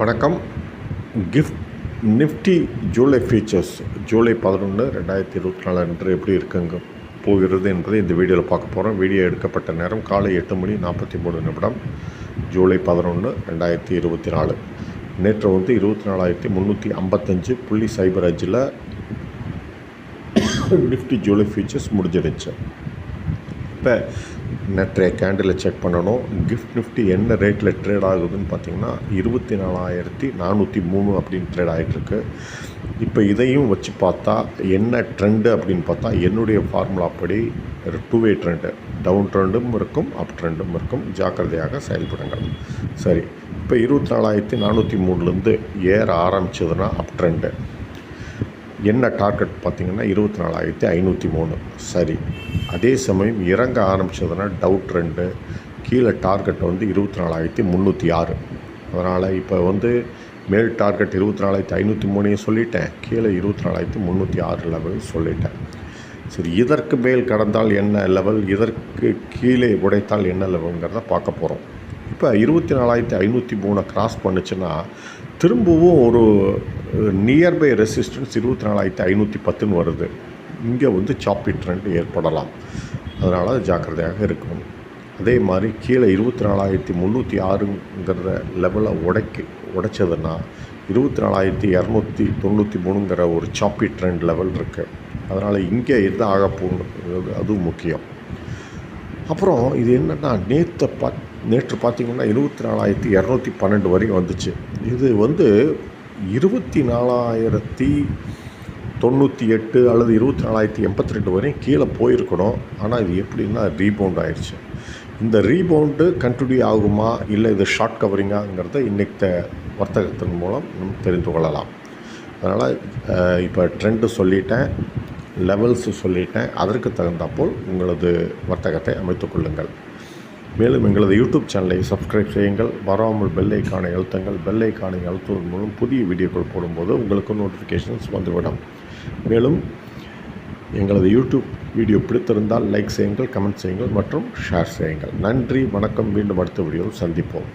வணக்கம். Gift nifty July features July பதினொன்று ரெண்டாயிரத்தி இருபத்தி நாலு அன்று எப்படி இருக்குங்க போகிறது என்பதை இந்த வீடியோவில் பார்க்க போகிறோம் வீடியோ எடுக்கப்பட்ட நேரம் காலை எட்டு மணி நாற்பத்தி மூணு நிமிடம் ஜூலை பதினொன்று ரெண்டாயிரத்தி இருபத்தி நாலு. நேற்று வந்து இருபத்தி நாலாயிரத்தி முந்நூற்றி ஐம்பத்தஞ்சு புள்ளி சைபர் அஞ்சில் நிஃப்டி ஜூலை ஃபீச்சர்ஸ் முடிஞ்சிருச்சு. இப்போ நேற்றைய கேண்டிலை செக் பண்ணணும். கிஃப்ட் நிஃப்டி என்ன ரேட்டில் ட்ரேட் ஆகுதுன்னு பார்த்தீங்கன்னா இருபத்தி நாலாயிரத்தி நானூற்றி மூணு அப்படின்னு ட்ரேட் ஆகிட்டுருக்கு இப்போ இதையும் வச்சு பார்த்தா என்ன ட்ரெண்டு அப்படின்னு பார்த்தா என்னுடைய ஃபார்முலா படி ஒரு டூ வே ட்ரெண்டு டவுன் ட்ரெண்டும் இருக்கும் அப் ட்ரெண்டும் இருக்கும். ஜாக்கிரதையாக செயல்படுங்கள். சரி இப்போ இருபத்தி நாலாயிரத்தி நானூற்றி மூணுலேருந்து ஏற ஆரம்பிச்சதுன்னா அப் ட்ரெண்டு என்ன டார்கெட் பார்த்தீங்கன்னா இருபத்தி நாலாயிரத்தி ஐநூற்றி மூணு. சரி. அதே சமயம் இறங்க ஆரம்பிச்சதுன்னா டவுட் ரெண்டு. கீழே டார்கெட் வந்து இருபத்தி நாலாயிரத்தி முந்நூற்றி ஆறு. அதனால் இப்போ வந்து மேல் டார்கெட் இருபத்தி நாலாயிரத்தி ஐநூற்றி மூணையும் சொல்லிட்டேன். கீழே இருபத்தி நாலாயிரத்தி முந்நூற்றி ஆறு லெவல் சொல்லிட்டேன். சரி இதற்கு மேல் கடந்தால் என்ன லெவல் இதற்கு கீழே உடைத்தால் என்ன லெவலுங்கிறத பார்க்க போகிறோம் இப்போ இருபத்தி நாலாயிரத்தி ஐநூற்றி மூணை கிராஸ் பண்ணுச்சுன்னா திரும்பவும் ஒரு நியர்பை ரெசிஸ்டன்ஸ் இருபத்தி நாலாயிரத்தி ஐநூற்றி பத்துன்னு வருது. இங்கே வந்து சாப்பி ட்ரெண்ட் ஏற்படலாம். அதனால் ஜாக்கிரதையாக இருக்கணும். அதே மாதிரி கீழே இருபத்தி நாலாயிரத்தி முந்நூற்றி ஆறுங்கிற லெவலை உடைக்கி உடைச்சதுன்னா இருபத்தி நாலாயிரத்தி இரநூத்தி தொண்ணூற்றி மூணுங்கிற ஒரு சாப்பி ட்ரெண்ட் லெவல் இருக்குது அதனால் இங்கே எது ஆக போகணும் அதுவும் முக்கியம். அப்புறம் இது என்னென்னா நேற்று பா நேற்று பார்த்திங்கன்னா இருபத்தி நாலாயிரத்தி இரநூத்தி பன்னெண்டு வரையும் வந்துச்சு. இது வந்து இருபத்தி நாலாயிரத்தி தொண்ணூற்றி எட்டு அல்லது இருபத்தி நாலாயிரத்தி எண்பத்தி ரெண்டு வரையும் கீழே போயிருக்கணும். ஆனால் இது எப்படின்னா ரீபவுண்ட் ஆயிடுச்சு. இந்த ரீபவுண்டு கண்டினியூ ஆகுமா? இல்லை இது ஷார்ட் கவரிங்காங்கிறத இன்றைக்கு வர்த்தகத்தின் மூலம் நம்ம தெரிந்து கொள்ளலாம். அதனால் இப்போ ட்ரெண்டு சொல்லிட்டேன் லெவல்ஸு சொல்லிட்டேன். அதற்கு தகுந்தாப்போல் உங்களது வர்த்தகத்தை அமைத்துக்கொள்ளுங்கள் மேலும் எங்களது யூடியூப் சேனலை சப்ஸ்கிரைப் செய்யுங்கள். வராமல் பெல் ஐக்கானை அழுத்தங்கள். பெல் ஐக்கானை அழுத்துவதன் மூலம் புதிய வீடியோக்கள் போடும்போது உங்களுக்கு நோட்டிஃபிகேஷன்ஸ் வந்துவிடும். மேலும் எங்களது யூடியூப் வீடியோ பிடித்திருந்தால் லைக் செய்யுங்கள் கமெண்ட் செய்யுங்கள் மற்றும் ஷேர் செய்யுங்கள். நன்றி வணக்கம். மீண்டும் அடுத்த வீடியோவில் சந்திப்போம்.